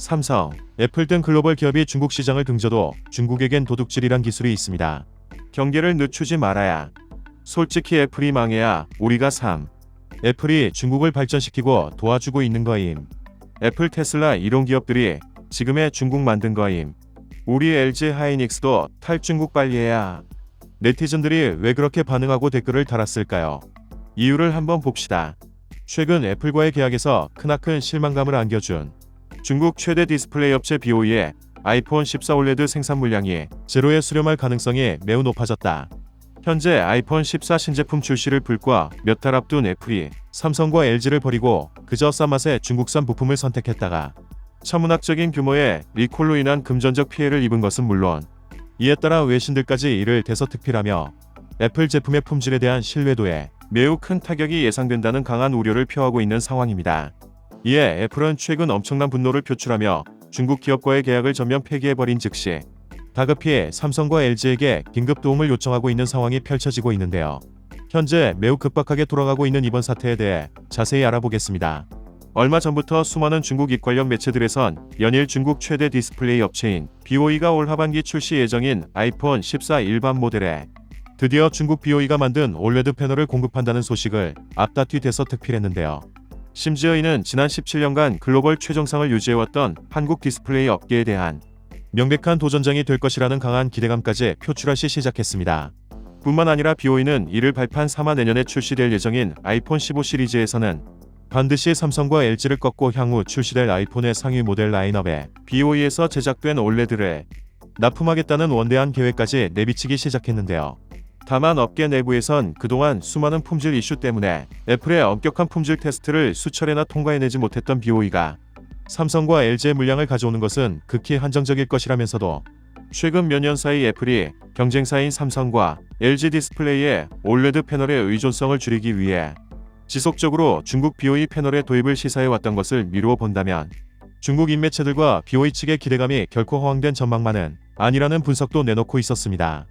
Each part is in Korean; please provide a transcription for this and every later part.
삼성, 애플 등 글로벌 기업이 중국 시장을 등져도 중국에겐 도둑질이란 기술이 있습니다. 경계를 늦추지 말아야. 솔직히 애플이 망해야 우리가 삼. 애플이 중국을 발전시키고 도와주고 있는 거임. 애플 테슬라 이런 기업들이 지금의 중국 만든 거임. 우리 LG 하이닉스도 탈중국 빨리 해야. 네티즌들이 왜 그렇게 반응하고 댓글을 달았을까요? 이유를 한번 봅시다. 최근 애플과의 계약에서 크나큰 실망감을 안겨준 중국 최대 디스플레이 업체 BOE의 아이폰 14 올레드 생산 물량이 제로에 수렴할 가능성이 매우 높아졌다. 현재 아이폰 14 신제품 출시를 불과 몇 달 앞둔 애플이 삼성과 LG를 버리고 그저 싼 맛에 중국산 부품을 선택했다가 천문학적인 규모의 리콜로 인한 금전적 피해를 입은 것은 물론 이에 따라 외신들까지 이를 대서특필하며 애플 제품의 품질에 대한 신뢰도에 매우 큰 타격이 예상된다는 강한 우려를 표하고 있는 상황입니다. 이에 애플은 최근 엄청난 분노를 표출하며 중국 기업과의 계약을 전면 폐기해버린 즉시 다급히 삼성과 LG에게 긴급 도움을 요청하고 있는 상황이 펼쳐지고 있는데요. 현재 매우 급박하게 돌아가고 있는 이번 사태에 대해 자세히 알아보겠습니다. 얼마 전부터 수많은 중국 이 관련 매체들에선 연일 중국 최대 디스플레이 업체인 BOE가 올 하반기 출시 예정인 아이폰 14 일반 모델에 드디어 중국 BOE가 만든 올레드 패널을 공급한다는 소식을 앞다투 대서특필했는데요. 심지어 이는 지난 17년간 글로벌 최정상을 유지해왔던 한국 디스플레이 업계에 대한 명백한 도전장이 될 것이라는 강한 기대감까지 표출하시 시작했습니다. 뿐만 아니라 BOE는 이를 발판 3화 내년에 출시될 예정인 아이폰 15 시리즈에서는 반드시 삼성과 LG를 꺾고 향후 출시될 아이폰의 상위 모델 라인업에 BOE에서 제작된 올레드를 납품하겠다는 원대한 계획까지 내비치기 시작했는데요. 다만 업계 내부에선 그동안 수많은 품질 이슈 때문에 애플의 엄격한 품질 테스트를 수차례나 통과해내지 못했던 BOE가 삼성과 LG의 물량을 가져오는 것은 극히 한정적일 것이라면서도 최근 몇 년 사이 애플이 경쟁사인 삼성과 LG 디스플레이의 올레드 패널의 의존성을 줄이기 위해 지속적으로 중국 BOE 패널의 도입을 시사해 왔던 것을 미루어 본다면 중국 인매체들과 BOE 측의 기대감이 결코 허황된 전망만은 아니라는 분석도 내놓고 있었습니다.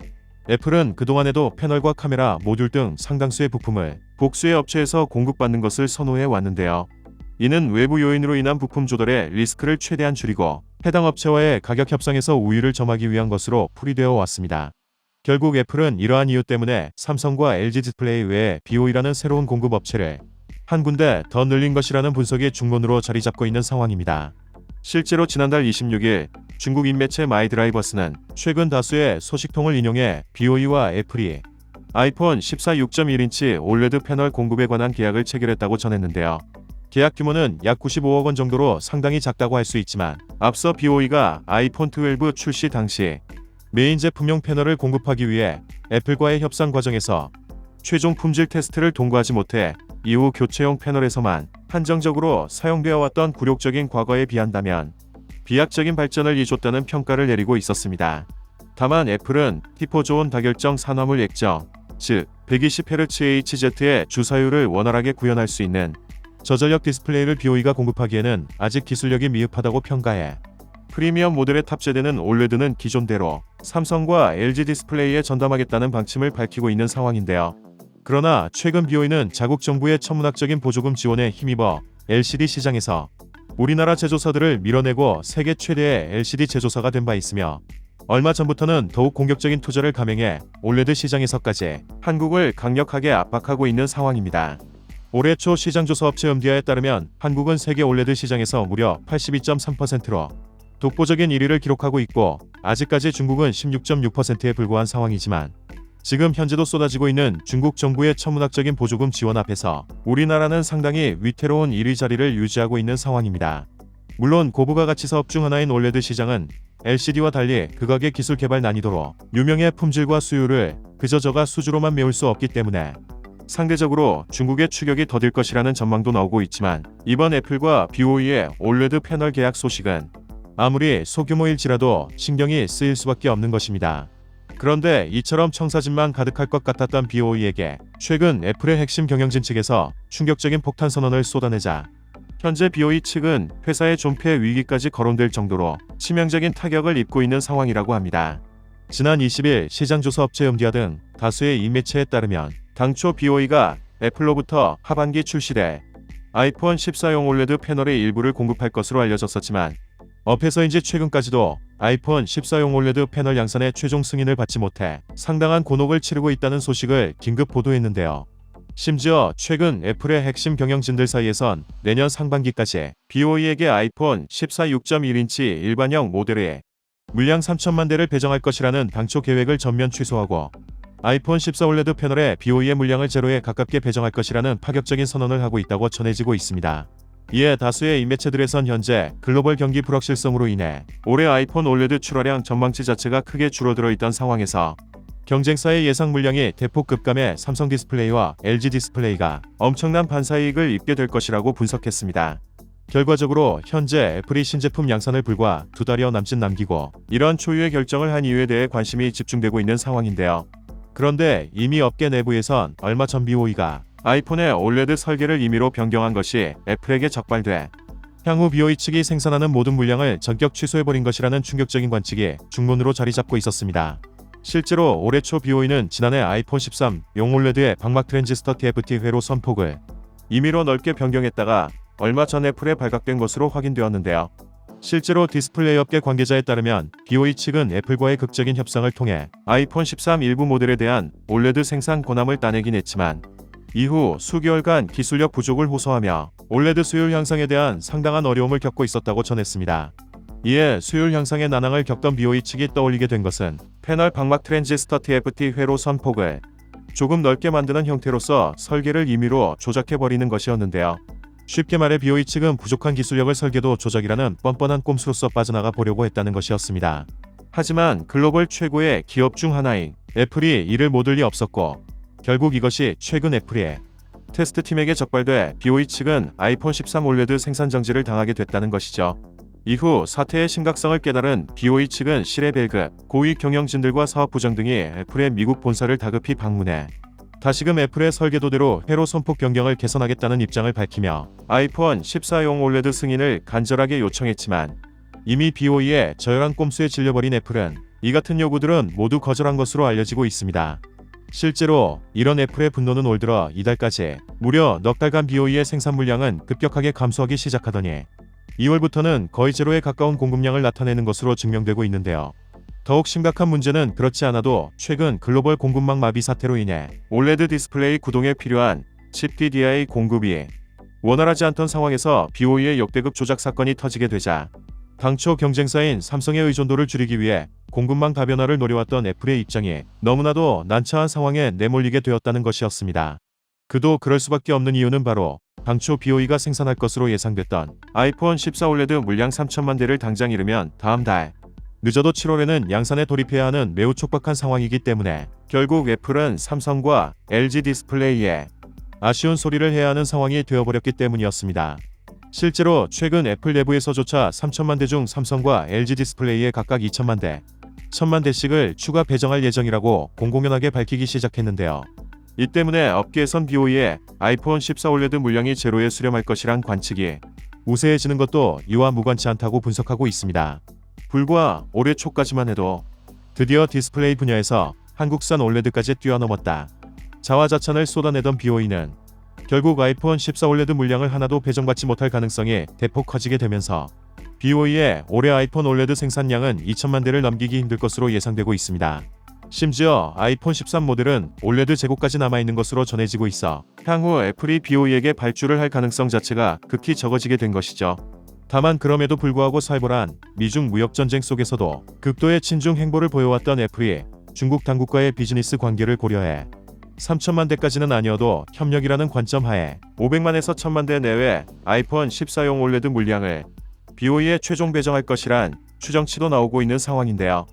애플은 그동안에도 패널과 카메라, 모듈 등 상당수의 부품을 복수의 업체에서 공급받는 것을 선호해 왔는데요. 이는 외부 요인으로 인한 부품 조달의 리스크를 최대한 줄이고 해당 업체와의 가격 협상에서 우위를 점하기 위한 것으로 풀이되어 왔습니다. 결국 애플은 이러한 이유 때문에 삼성과 LG 디스플레이 외에 BOE라는 새로운 공급 업체를 한 군데 더 늘린 것이라는 분석이 중론으로 자리 잡고 있는 상황입니다. 실제로 지난달 26일 중국 인매체 마이드라이버스는 최근 다수의 소식통을 인용해 BOE와 애플이 아이폰 14 6.1인치 올레드 패널 공급에 관한 계약을 체결했다고 전했는데요. 계약 규모는 약 95억 원 정도로 상당히 작다고 할 수 있지만 앞서 BOE가 아이폰 12 출시 당시 메인 제품용 패널을 공급하기 위해 애플과의 협상 과정에서 최종 품질 테스트를 통과하지 못해 이후 교체용 패널에서만 한정적으로 사용되어 왔던 굴욕적인 과거에 비한다면 비약적인 발전을 이줬다는 평가를 내리고 있었습니다. 다만 애플은 티포 좋은 다결정 산화물 액정, 즉 120Hz HZ의 주사율을 원활하게 구현할 수 있는 저전력 디스플레이를 BOE가 공급하기에는 아직 기술력이 미흡하다고 평가해 프리미엄 모델에 탑재되는 올레드는 기존대로 삼성과 LG 디스플레이에 전담하겠다는 방침을 밝히고 있는 상황인데요. 그러나 최근 BOE는 자국 정부의 천문학적인 보조금 지원에 힘입어 LCD 시장에서 우리나라 제조사들을 밀어내고 세계 최대의 LCD 제조사가 된 바 있으며 얼마 전부터는 더욱 공격적인 투자를 감행해 올레드 시장에서까지 한국을 강력하게 압박하고 있는 상황입니다. 올해 초 시장 조사 업체 음디아에 따르면 한국은 세계 올레드 시장에서 무려 82.3%로 독보적인 1위를 기록하고 있고 아직까지 중국은 16.6%에 불과한 상황이지만 지금 현재도 쏟아지고 있는 중국 정부의 천문학적인 보조금 지원 앞에서 우리나라는 상당히 위태로운 1위 자리를 유지하고 있는 상황입니다. 물론 고부가 가치 사업 중 하나인 올레드 시장은 LCD와 달리 극악의 기술 개발 난이도로 유명의 품질과 수요를 그저 저가 수주로만 메울 수 없기 때문에 상대적으로 중국의 추격이 더딜 것이라는 전망도 나오고 있지만 이번 애플과 BOE의 올레드 패널 계약 소식은 아무리 소규모일지라도 신경이 쓰일 수밖에 없는 것입니다. 그런데 이처럼 청사진만 가득할 것 같았던 BOE에게 최근 애플의 핵심 경영진 측에서 충격적인 폭탄 선언을 쏟아내자 현재 BOE 측은 회사의 존폐 위기까지 거론될 정도로 치명적인 타격을 입고 있는 상황이라고 합니다. 지난 20일 시장조사 업체 음디아 등 다수의 이 매체에 따르면 당초 BOE가 애플로부터 하반기 출시돼 아이폰 14용 올레드 패널의 일부를 공급할 것으로 알려졌었지만 업해서인지 최근까지도 아이폰 14용 올레드 패널 양산의 최종 승인을 받지 못해 상당한 곤혹을 치르고 있다는 소식을 긴급 보도했는데요. 심지어 최근 애플의 핵심 경영진들 사이에선 내년 상반기까지 BOE에게 아이폰 14 6.1인치 일반형 모델에 물량 3천만 대를 배정할 것이라는 당초 계획을 전면 취소하고 아이폰 14 올레드 패널에 BOE의 물량을 제로에 가깝게 배정할 것이라는 파격적인 선언을 하고 있다고 전해지고 있습니다. 이에 다수의 임매체들에선 현재 글로벌 경기 불확실성으로 인해 올해 아이폰 올레드 출하량 전망치 자체가 크게 줄어들어 있던 상황에서 경쟁사의 예상 물량이 대폭 급감해 삼성 디스플레이와 LG 디스플레이가 엄청난 반사이익을 입게 될 것이라고 분석했습니다. 결과적으로 현재 애플이 신제품 양산을 불과 두 달여 남짓 남기고 이러한 초유의 결정을 한 이유에 대해 관심이 집중되고 있는 상황인데요. 그런데 이미 업계 내부에선 얼마 전 BOE가 아이폰의 올레드 설계를 임의로 변경한 것이 애플에게 적발돼 향후 BOE 측이 생산하는 모든 물량을 전격 취소해버린 것이라는 충격적인 관측이 중론으로 자리 잡고 있었습니다. 실제로 올해 초 BOE는 지난해 아이폰 13 용올레드의 방막 트랜지스터 TFT 회로 선폭을 임의로 넓게 변경했다가 얼마 전 애플에 발각된 것으로 확인되었는데요. 실제로 디스플레이 업계 관계자에 따르면 BOE 측은 애플과의 극적인 협상을 통해 아이폰 13 일부 모델에 대한 올레드 생산 권함을 따내긴 했지만 이후 수개월간 기술력 부족을 호소하며 올레드 수율 향상에 대한 상당한 어려움을 겪고 있었다고 전했습니다. 이에 수율 향상의 난항을 겪던 BOE 측이 떠올리게 된 것은 패널 방막 트랜지스터 TFT 회로 선폭을 조금 넓게 만드는 형태로서 설계를 임의로 조작해버리는 것이었는데요. 쉽게 말해 BOE 측은 부족한 기술력을 설계도 조작이라는 뻔뻔한 꼼수로서 빠져나가 보려고 했다는 것이었습니다. 하지만 글로벌 최고의 기업 중 하나인 애플이 이를 못올리 없었고 결국 이것이 최근 애플의 테스트 팀에게 적발돼 BOE 측은 아이폰 13 올레드 생산 정지를 당하게 됐다는 것이죠. 이후 사태의 심각성을 깨달은 BOE 측은 시레벨급 고위 경영진들과 사업 부장 등이 애플의 미국 본사를 다급히 방문해 다시금 애플의 설계도대로 회로 선폭 변경을 개선하겠다는 입장을 밝히며 아이폰 14용 올레드 승인을 간절하게 요청했지만 이미 BOE의 저열한 꼼수에 질려버린 애플은 이 같은 요구들은 모두 거절한 것으로 알려지고 있습니다. 실제로 이런 애플의 분노는 올 들어 이달까지 무려 넉 달간 BOE의 생산 물량은 급격하게 감소하기 시작하더니 2월부터는 거의 제로에 가까운 공급량을 나타내는 것으로 증명되고 있는데요. 더욱 심각한 문제는 그렇지 않아도 최근 글로벌 공급망 마비 사태로 인해 올레드 디스플레이 구동에 필요한 칩 DDI 공급이 원활하지 않던 상황에서 BOE의 역대급 조작 사건이 터지게 되자 당초 경쟁사인 삼성의 의존도를 줄이기 위해 공급망 다변화를 노려왔던 애플의 입장이 너무나도 난처한 상황에 내몰리게 되었다는 것이었습니다. 그도 그럴 수밖에 없는 이유는 바로 당초 BOE가 생산할 것으로 예상됐던 아이폰 14 올레드 물량 3천만 대를 당장 이르면 다음 달 늦어도 7월에는 양산에 돌입해야 하는 매우 촉박한 상황이기 때문에 결국 애플은 삼성과 LG 디스플레이에 아쉬운 소리를 해야 하는 상황이 되어버렸기 때문이었습니다. 실제로 최근 애플 내부에서조차 3천만 대 중 삼성과 LG 디스플레이에 각각 2천만 대, 1 천만 대씩을 추가 배정할 예정이라고 공공연하게 밝히기 시작했는데요. 이 때문에 업계에선 BOE의 아이폰 14 올레드 물량이 제로에 수렴할 것이란 관측이 우세해지는 것도 이와 무관치 않다고 분석하고 있습니다. 불과 올해 초까지만 해도 드디어 디스플레이 분야에서 한국산 올레드까지 뛰어넘었다. 자화자찬을 쏟아내던 BOE는 결국 아이폰 14 올레드 물량을 하나도 배정받지 못할 가능성이 대폭 커지게 되면서 BOE의 올해 아이폰 올레드 생산량은 2천만 대를 넘기기 힘들 것으로 예상되고 있습니다. 심지어 아이폰 13 모델은 올레드 재고까지 남아있는 것으로 전해지고 있어 향후 애플이 BOE에게 발주를 할 가능성 자체가 극히 적어지게 된 것이죠. 다만 그럼에도 불구하고 살벌한 미중 무역 전쟁 속에서도 극도의 친중 행보를 보여왔던 애플이 중국 당국과의 비즈니스 관계를 고려해 3천만 대까지는 아니어도 협력이라는 관점 하에 500만에서 1000만 대 내외 아이폰 14용 올레드 물량을 BOE에 최종 배정할 것이란 추정치도 나오고 있는 상황인데요.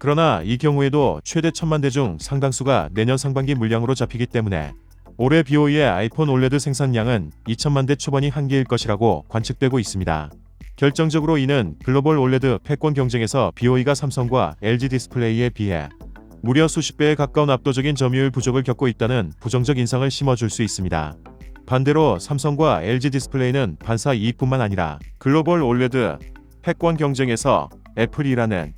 그러나 이 경우에도 최대 1000만 대 중 상당수가 내년 상반기 물량으로 잡히기 때문에 올해 BOE의 아이폰 올레드 생산량은 2천만 대 초반이 한계일 것이라고 관측되고 있습니다. 결정적으로 이는 글로벌 올레드 패권 경쟁에서 BOE가 삼성과 LG 디스플레이에 비해 무려 수십 배에 가까운 압도적인 점유율 부족을 겪고 있다는 부정적 인상을 심어줄 수 있습니다. 반대로 삼성과 LG 디스플레이는 반사 이익뿐만 아니라 글로벌 올레드 패권 경쟁에서 애플이라는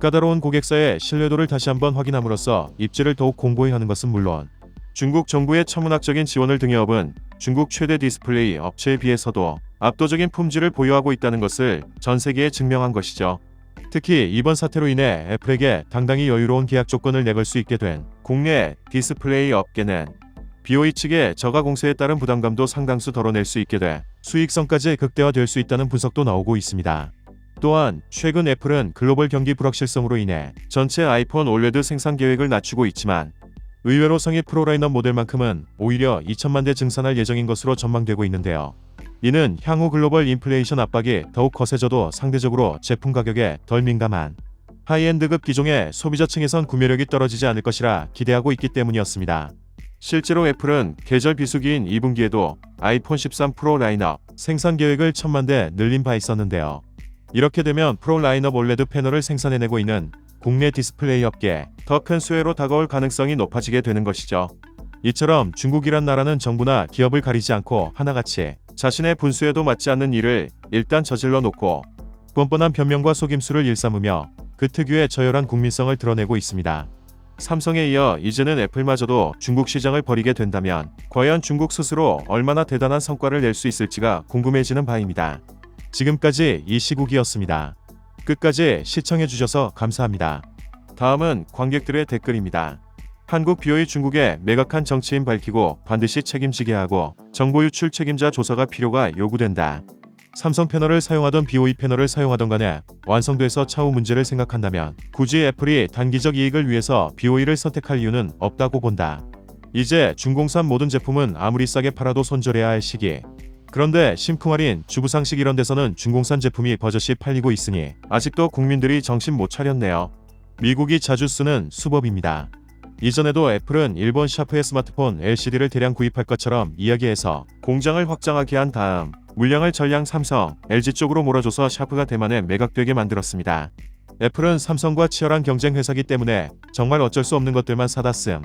까다로운 고객사의 신뢰도를 다시 한번 확인함으로써 입지를 더욱 공고히 하는 것은 물론 중국 정부의 천문학적인 지원을 등에 업은 중국 최대 디스플레이 업체에 비해서도 압도적인 품질을 보유하고 있다는 것을 전 세계에 증명한 것이죠. 특히 이번 사태로 인해 애플에게 당당히 여유로운 계약 조건을 내걸 수 있게 된 국내 디스플레이 업계는 BOE 측의 저가 공세에 따른 부담감도 상당수 덜어낼 수 있게 돼 수익성까지 극대화될 수 있다는 분석도 나오고 있습니다. 또한 최근 애플은 글로벌 경기 불확실성으로 인해 전체 아이폰 올레드 생산 계획을 낮추고 있지만 의외로 성일 프로라이너 모델만큼은 오히려 2천만 대 증산할 예정인 것으로 전망되고 있는데요. 이는 향후 글로벌 인플레이션 압박이 더욱 거세져도 상대적으로 제품 가격에 덜 민감한 하이엔드급 기종의 소비자층에선 구매력이 떨어지지 않을 것이라 기대하고 있기 때문이었습니다. 실제로 애플은 계절 비수기인 2분기에도 아이폰 13 프로 라인업 생산 계획을 천만 대 늘린 바 있었는데요. 이렇게 되면 프로 라인업 올레드 패널을 생산해내고 있는 국내 디스플레이 업계에 더 큰 수혜로 다가올 가능성이 높아지게 되는 것이죠. 이처럼 중국이란 나라는 정부나 기업을 가리지 않고 하나같이 자신의 분수에도 맞지 않는 일을 일단 저질러 놓고 뻔뻔한 변명과 속임수를 일삼으며 그 특유의 저열한 국민성을 드러내고 있습니다. 삼성에 이어 이제는 애플마저도 중국 시장을 버리게 된다면 과연 중국 스스로 얼마나 대단한 성과를 낼 수 있을지가 궁금해지는 바입니다. 지금까지 이 시국이었습니다. 끝까지 시청해주셔서 감사합니다. 다음은 관객들의 댓글입니다. 한국 비오의 중국에 매각한 정치인 밝히고 반드시 책임지게 하고 정보 유출 책임자 조사가 필요가 요구된다. 삼성 패널을 사용하던 BOE 패널을 사용하던 간에 완성돼서 차후 문제를 생각한다면 굳이 애플이 단기적 이익을 위해서 BOE를 선택할 이유는 없다고 본다. 이제 중공산 모든 제품은 아무리 싸게 팔아도 손절해야 할 시기. 그런데 심쿵 할인, 주부상식 이런 데서는 중공산 제품이 버젓이 팔리고 있으니 아직도 국민들이 정신 못 차렸네요. 미국이 자주 쓰는 수법입니다. 이전에도 애플은 일본 샤프의 스마트폰 LCD를 대량 구입할 것처럼 이야기해서 공장을 확장하게 한 다음 물량을 전량 삼성, LG 쪽으로 몰아줘서 샤프가 대만에 매각되게 만들었습니다. 애플은 삼성과 치열한 경쟁 회사기 때문에 정말 어쩔 수 없는 것들만 사다 씀.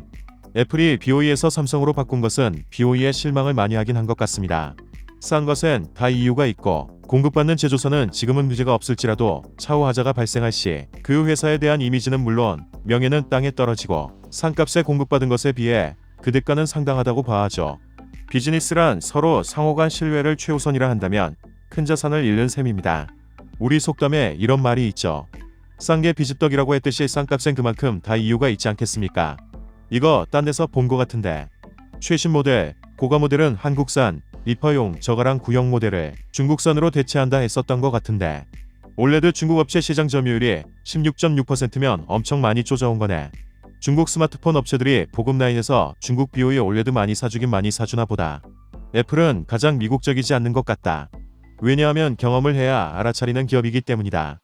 애플이 BOE에서 삼성으로 바꾼 것은 BOE에 실망을 많이 하긴 한 것 같습니다. 싼 것엔 다 이유가 있고 공급받는 제조사는 지금은 문제가 없을지라도 차후 하자가 발생할 시 그 회사에 대한 이미지는 물론 명예는 땅에 떨어지고 상값에 공급받은 것에 비해 그 대가는 상당하다고 봐야죠. 비즈니스란 서로 상호 간 신뢰를 최우선이라 한다면 큰 자산을 잃는 셈입니다. 우리 속담에 이런 말이 있죠. 싼 게 비집덕이라고 했듯이 싼값엔 그만큼 다 이유가 있지 않겠습니까? 이거 딴 데서 본 것 같은데. 최신 모델, 고가 모델은 한국산, 리퍼용 저가랑 구형 모델을 중국산으로 대체한다 했었던 것 같은데. 올레드 중국 업체 시장 점유율이 16.6%면 엄청 많이 쪼져온 거네. 중국 스마트폰 업체들이 보급 라인에서 중국 BOE 올레드 많이 사주긴 많이 사주나 보다. 애플은 가장 미국적이지 않는 것 같다. 왜냐하면 경험을 해야 알아차리는 기업이기 때문이다.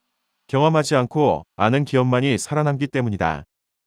경험하지 않고 아는 기업만이 살아남기 때문이다.